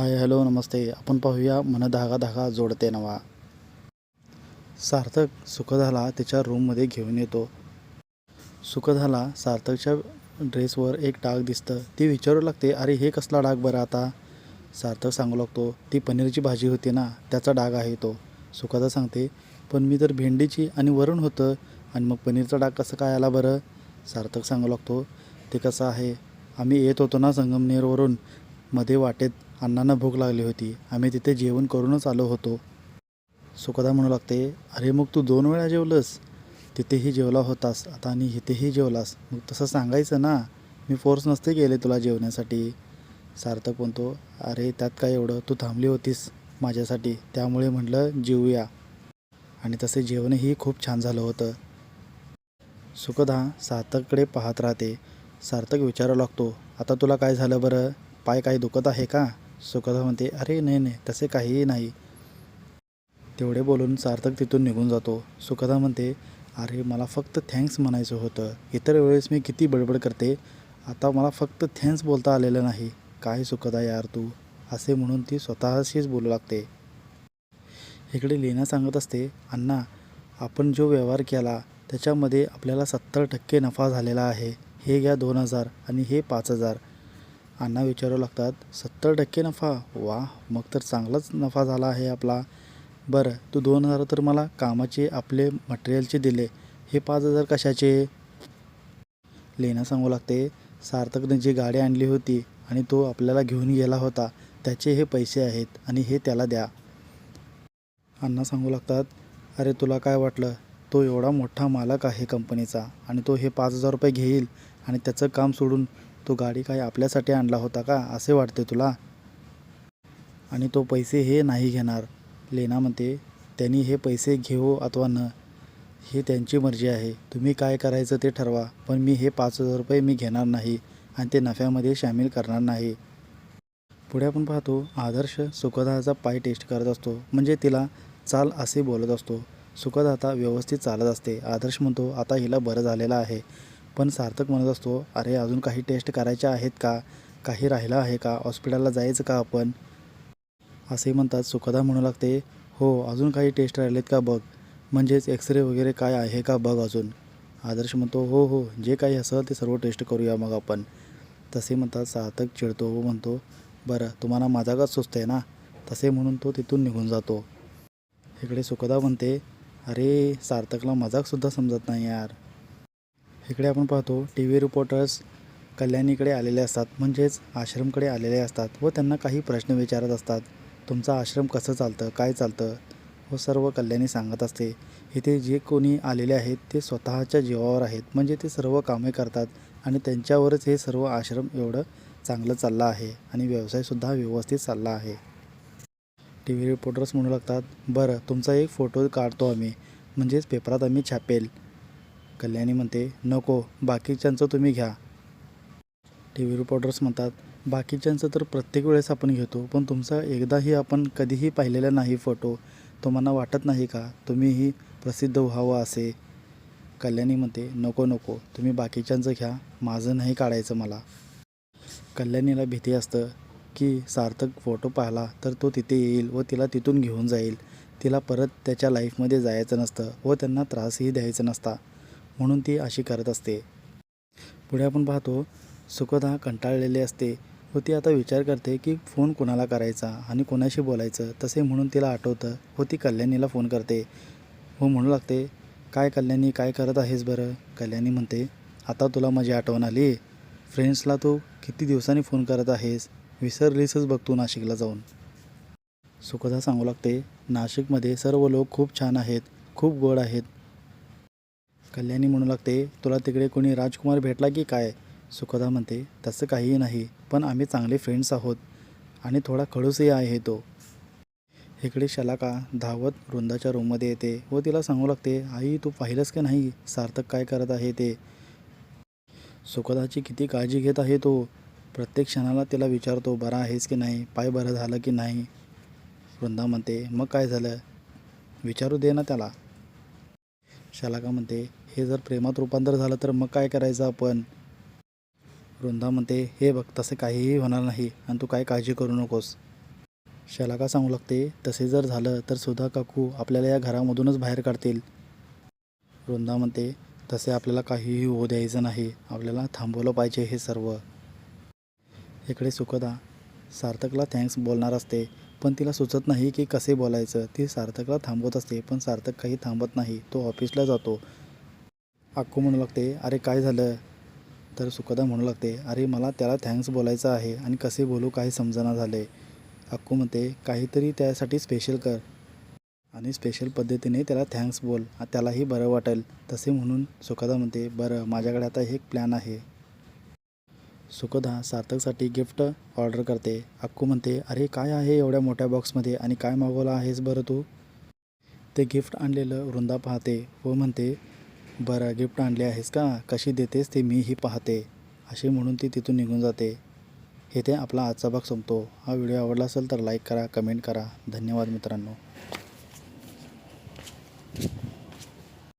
Hi hello नमस्ते. आपण पाहूया मन धागा धागा जोडते नवा. सार्थक सुखदाला त्याच्या रूममध्ये घेऊन येतो. सुखदाला सार्थकच्या ड्रेसवर एक डाग दिसतं. ती विचारू लागते अरे हे कसला डाग बरं आता? सार्थक सांगू लागतो ती पनीरची भाजी होती ना त्याचा डाग आहे तो. सुखदा सांगते पण मी तर भेंडीची आणि वरण होतं. आणि मग पनीरचा डाग कसं काय आला बरं? सार्थक सांगू लागतो ते कसं आहे? आम्ही येत होतो ना संगमनेरवरून. मध्ये वाटेत अण्णांना भूक लागली होती. आम्ही तिथे जेवण करूनच आलो होतो. सुखदा म्हणू लागते अरे मग तू दोन वेळा जेवलंस? तिथेही जेवला होतास आता आणि इथेही जेवलास. मग तसं सांगायचं ना? मी फोर्स नसते गेले तुला जेवण्यासाठी. सार्थक म्हणतो अरे त्यात काय एवढं? तू थांबली होतीस माझ्यासाठी. त्यामुळे म्हटलं जेवूया आणि तसे जेवणही खूप छान झालं होतं. सुखदा सार्थककडे पाहत राहते. सार्थक विचारू लागतो आता तुला काय झालं बरं? पाय काही दुखत आहे का? सुखदा म्हणते अरे नाही नाही तसे काहीही नाही. तेवढे बोलून सार्थक तिथून निघून जातो. सुखदा म्हणते अरे मला फक्त थँक्स म्हणायचं होतं. इतर वेळेस मी किती बडबड करते आता मला फक्त थँक्स बोलता आलेलं नाही. काय सुखदा यार तू? असे म्हणून ती स्वतःशीच बोलू लागते. इकडे लीना सांगत असते अण्णा आपण जो व्यवहार केला त्याच्यामध्ये आपल्याला सत्तर टक्के नफा झालेला आहे. हे घ्या दोन हजार आणि हे पाच हजार. अण्णा विचारू लागतात सत्तर टक्के नफा? वा मग तर चांगलाच नफा झाला आहे आपला. बरं तू दोन हजार तर मला कामाचे आपले मटेरियलचे दिले. हे पाच हजार कशाचे? लेना सांगू लागते सार्थकने जी गाडी आणली होती आणि तो आपल्याला घेऊन गेला होता. त्याचे हे पैसे आहेत आणि हे त्याला द्या. अण्णा सांगू लागतात अरे तुला काय वाटलं? तो एवढा मोठा मालक आहे कंपनीचा आणि तो हे पाच हजार रुपये घेईल आणि त्याचं काम सोडून तो गाडी काय आपल्यासाठी आणला होता का? असे वाटते तुला? आणि तो पैसे हे नाही घेणार लेना म्हणते. त्यांनी हे पैसे घेऊ अथवा न हे त्यांची मर्जी आहे. तुम्ही काय करायचं ते ठरवा पण मी हे पाच हजार रुपये मी घेणार नाही आणि ते नफ्यामध्ये सामील करणार नाही. पुढे आपण पाहतो आदर्श सुखदाचा पाय टेस्ट करत असतो. म्हणजे तिला चाल असे बोलत असतो. सुखदा आता व्यवस्थित चालत असते. आदर्श म्हणतो आता हिला बरं झालेलं आहे. पण सार्थक म्हणत असतो अरे अजून काही टेस्ट करायच्या आहेत का? काही राहिलं आहे का? हॉस्पिटलला जायचं का आपण? असे म्हणतात. सुखदा म्हणू लागते हो अजून काही टेस्ट राहिलेत का बघ? म्हणजेच एक्सरे वगैरे काय आहे का बघ अजून? आदर्श म्हणतो हो हो जे काही असं ते सर्व टेस्ट करूया मग आपण. तसे म्हणतात. सार्थक चिडतो व म्हणतो बरं तुम्हाला माझा का सुस्त आहे ना? तसे म्हणून तो तिथून निघून जातो. इकडे सुखदा म्हणते अरे सार्थकला मजाकसुद्धा समजत नाही यार. इकडे आपण पाहतो टी व्ही रिपोर्टर्स कल्याणीकडे आलेले असतात म्हणजेच आश्रमकडे आलेले असतात व त्यांना काही प्रश्न विचारत असतात. तुमचा आश्रम कसं चालतं काय चालतं? व सर्व कल्याणी सांगत असते. इथे जे कोणी आलेले आहेत ते स्वतःच्या जीवावर आहेत. म्हणजे ते सर्व कामे करतात आणि त्यांच्यावरच हे सर्व आश्रम एवढं चांगलं चाललं आहे आणि व्यवसायसुद्धा व्यवस्थित चालला आहे. टी व्ही रिपोर्टर्स म्हणू लागतात बरं तुमचा एक फोटो काढतो आम्ही. म्हणजेच पेपरात आम्ही छापेल. कल्याणी म्हणते नको बाकीच्यांचं तुम्ही घ्या. टी व्ही रिपोर्टर्स म्हणतात बाकीच्यांचं तर प्रत्येक वेळेस आपण घेतो पण तुमचा एकदाही आपण कधीही पाहिलेला नाही फोटो तुम्हाला वाटत नाही का? तुम्हीही प्रसिद्ध व्हावं असे. कल्याणी म्हणते नको नको तुम्ही बाकीच्यांचं घ्या माझं नाही काढायचं मला. कल्याणीला भीती असतं की सार्थक फोटो पाहिला तर तो तिथे येईल व तिला तिथून घेऊन जाईल. तिला परत त्याच्या लाईफमध्ये जायचं नसतं व त्यांना त्रासही द्यायचा नसता. म्हणून ती अशी करत असते. पुढे आपण पाहतो सुखदा कंटाळलेली असते व ती आता विचार करते की फोन कोणाला करायचा आणि कोणाशी बोलायचं तसे म्हणून तिला आठवतं व ती कल्याणीला फोन करते. व म्हणू लागते काय कल्याणी काय करत आहेस बरं? कल्याणी म्हणते आता तुला माझी आठवण आली. फ्रेंड्सला तू किती दिवसांनी फोन करत आहेस? विसरलीसच बघ तू नाशिकला जाऊन. सुखदा सांगू लागते नाशिकमध्ये सर्व लोक खूप छान आहेत खूप गोड आहेत. कल्याणी म्हणू लागते तुला तिकडे कोणी राजकुमार भेटला की काय? सुखदा म्हणते तसं काहीही नाही पण आम्ही चांगले फ्रेंड्स आहोत आणि थोडा खडूसही आहे तो. इकडे शलाका धावत वृंदाच्या रूममध्ये येते व तिला सांगू लागते आई तू पाहिलंस की नाही? सार्थक काय करत आहे ते? सुखदाची किती काळजी घेत आहे तो. प्रत्येक क्षणाला तिला विचारतो बरा आहेस की नाही? पाय बरं झालं की नाही? वृंदा म्हणते मग काय झालं? विचारू दे ना त्याला. शलाका म्हणते हे जर प्रेमात रूपांतर झालं तर मग काय करायचं आपण? वृंदा म्हणते हे बघ तसे काहीही होणार नाही आणि तू काय काळजी करू नकोस. शलाका सांगू लागते तसे जर झालं तर सुधा काकू आपल्याला या घरामधूनच बाहेर काढतील. वृंदा म्हणते तसे आपल्याला काहीही होऊ द्यायचं नाही आपल्याला थांबवलं पाहिजे हे सर्व. इकडे सुखदा सार्थकला थँक्स बोलणार असते. पण तिला सुचत नाही की कसे बोलायचं. ती सार्थकला थांबवत असते पण सार्थक काही थांबत नाही. तो ऑफिसला जातो. अक्कू म्हणू लागते अरे काय झालं? तर सुखदा म्हणू लागते अरे मला त्याला थँक्स बोलायचं आहे आणि कसे बोलू काही समजना झाले. अक्कू म्हणते काहीतरी त्यासाठी स्पेशल कर. आणि स्पेशल पद्धतीने त्याला थँक्स बोल त्यालाही बरं वाटेल. तसे म्हणून सुखदा म्हणते बरं माझ्याकडे आता एक प्लॅन आहे. सुखदा सार्थकसाठी गिफ्ट ऑर्डर करते. अक्कू म्हणते अरे काय आहे एवढ्या मोठ्या बॉक्समध्ये आणि काय मागवलं आहेस बरं तू? ते गिफ्ट आणलेलं वृंदा पाहते व म्हणते बरं गिफ्ट आणले आहेस का? कशी देतेस ते मीही पाहते. असे म्हणून ती तिथून निघून जाते. येथे आपला आजचा भाग संपतो. हा व्हिडिओ आवडला असेल तर लाईक करा कमेंट करा. धन्यवाद मित्रांनो.